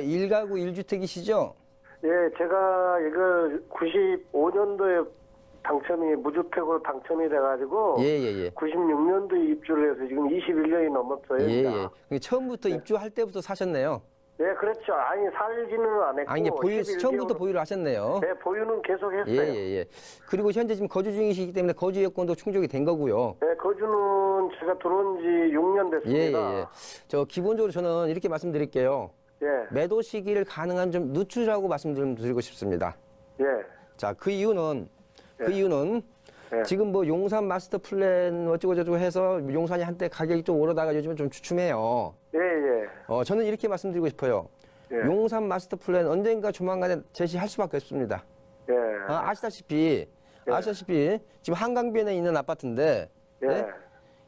일가구 1주택이시죠? 예, 제가 이걸 95년도에 당첨이 무주택으로 당첨이 돼가지고 예, 예, 예. 96년도에 입주를 해서 지금 21년이 넘었어요. 예. 예. 그게 처음부터 입주할 때부터 사셨네요. 예, 그렇죠. 아니 살지는 않았고. 아, 이게 보유, 11개월 처음부터 보유를 하셨네요. 네, 보유는 계속 했어요. 예, 예, 예. 그리고 현재 지금 거주 중이시기 때문에 거주 여건도 충족이 된 거고요. 네, 거주는 제가 들어온 지 6년 예, 예, 됐습니다. 예. 저 기본적으로 저는 이렇게 말씀드릴게요. 예, 매도 시기를 가능한 좀 늦추라고 말씀 좀 드리고 싶습니다. 예, 자, 그 이유는 그 이유는 예. 지금 뭐 용산 마스터 플랜 어쩌고 저쩌고 해서 용산이 한때 가격이 좀 오르다가 요즘은 좀 주춤해요. 예, 예. 어, 저는 이렇게 말씀드리고 싶어요. 예. 용산 마스터 플랜 언젠가 조만간에 제시할 수밖에 없습니다. 예, 아, 아시다시피 아시다시피 지금 한강변에 있는 아파트인데 예, 네?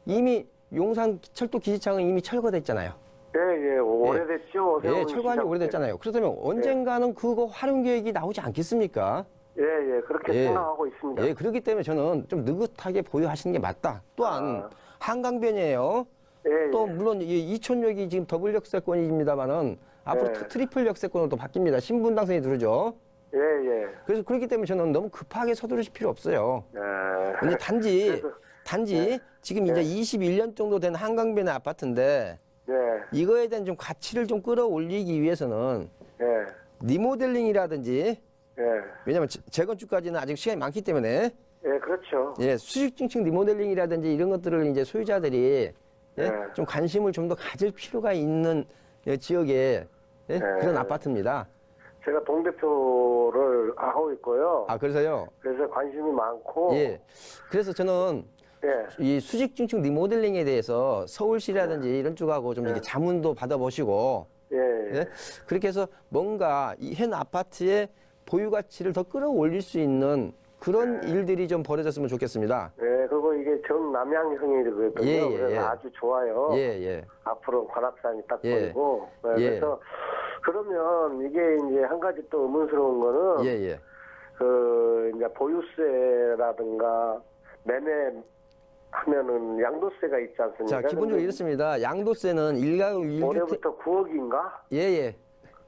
이미 용산 철도 기지창은 이미 철거됐잖아요. 예, 예, 오래됐죠. 예, 철거한 지 오래됐잖아요. 그렇다면 언젠가는 그거 활용 계획이 나오지 않겠습니까? 때. 예, 예, 그렇게 예. 생각하고 있습니다. 예, 그렇기 때문에 저는 좀 느긋하게 보유하시는 게 맞다. 또한 아. 한강변이에요. 예, 또 예. 물론 이 이촌역이 지금 더블 역세권입니다만은 앞으로 예. 트- 트리플 역세권으로 또 바뀝니다. 신분 당선이 들어오죠. 예, 예. 그래서 그렇기 때문에 저는 너무 급하게 서두르실 필요 없어요. 예. 근데 단지 단지 지금 이제 21년 정도 된 한강변의 아파트인데 예, 이거에 대한 좀 가치를 좀 끌어올리기 위해서는 예, 리모델링이라든지 예, 왜냐하면 재- 재건축까지는 아직 시간이 많기 때문에 예, 그렇죠. 예, 수직 증축 리모델링이라든지 이런 것들을 이제 소유자들이 예, 네. 좀 관심을 좀 더 가질 필요가 있는 예, 지역의 예, 네. 그런 아파트입니다. 제가 동대표를 하고 있고요. 아 그래서요. 그래서 관심이 많고. 예. 그래서 저는 예, 이 수직 증축 리모델링에 대해서 서울시라든지 이런 쪽하고 좀 이렇게 자문도 받아보시고 예, 예. 예? 그렇게 해서 뭔가 이 현 아파트의 보유 가치를 더 끌어올릴 수 있는 그런 네. 일들이 좀 벌어졌으면 좋겠습니다. 예, 그리고 이게 정남향형이거든요. 예, 예, 그래서 예. 아주 좋아요. 예, 예. 앞으로 관악산이 딱 예. 보이고. 네, 예. 그래서 그러면 이게 이제 한 가지 또 의문스러운 거는 예, 예. 그 이제 보유세라든가 매매 하면은 양도세가 있지 않습니까? 자, 기본적으로 이렇습니다. 양도세는 일가구 1주택 올해부터 9억인가? 예, 예.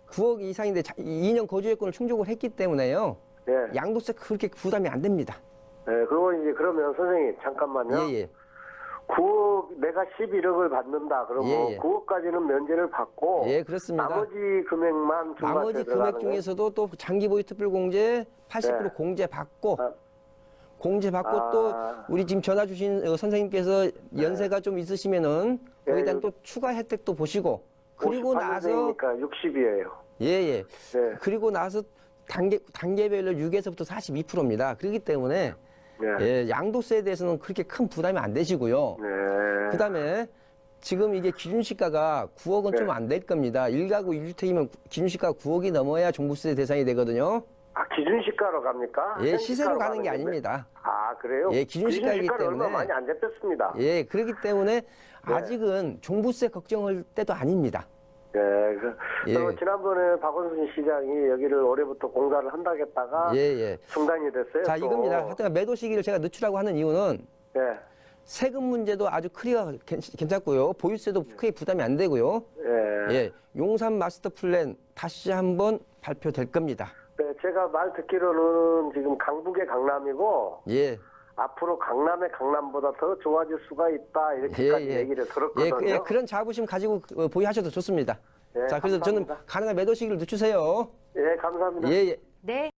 9억 이상인데 자- 2년 거주요건을 충족을 했기 때문에요. 예. 양도세 그렇게 부담이 안 됩니다. 예, 그거 이제 그러면 선생님 잠깐만요. 예, 예. 9억 내가 11억을 받는다. 그러면 예, 예. 9억까지는 면제를 받고 예, 그렇습니다. 나머지 금액만 중과세 나머지 들어가는 금액 중에서도 또 장기 보유 특별 공제 80% 네. 공제 받고 아. 공제 받고 아. 또 우리 지금 전화 주신 어, 선생님께서 연세가 좀 있으시면은 네, 거기다 요- 또 추가 혜택도 보시고 그리고 나서 58년생이니까 60이에요. 예, 예. 네. 그리고 나서 단계 단계별로 6에서부터 42%입니다. 그렇기 때문에 네. 예, 양도세에 대해서는 그렇게 큰 부담이 안 되시고요. 네. 그다음에 지금 이게 기준시가가 9억은 네. 좀 안 될 겁니다. 1가구 1주택이면 기준시가가 9억이 넘어야 종부세 대상이 되거든요. 아, 기준 시가로 갑니까? 예, 시세로 가는 게? 아닙니다. 아, 그래요? 예, 기준 시가이기 기준시가는 얼마 때문에. 많이 안 잡혔습니다. 예, 그렇기 때문에 네. 아직은 종부세 걱정할 때도 아닙니다. 예, 그, 예. 그리고 지난번에 박원순 시장이 여기를 올해부터 공사를 한다겠다가 예, 예. 중단이 됐어요. 자, 또. 이겁니다. 하여튼 매도 시기를 제가 늦추라고 하는 이유는 예, 세금 문제도 아주 크리어 괜- 괜찮고요. 보유세도 크게 부담이 안 되고요. 예. 예, 용산 마스터 플랜 다시 한번 발표될 겁니다. 네, 제가 말 듣기로는 지금 강북의 강남이고 예, 앞으로 강남의 강남보다 더 좋아질 수가 있다 이렇게까지 예, 예. 얘기를 예, 들었거든요. 그- 예, 그런 자부심 가지고 어, 보유하셔도 좋습니다. 예, 자, 그래서 저는 감사합니다. 가능한 매도 시기를 늦추세요. 예, 감사합니다. 예, 예. 네.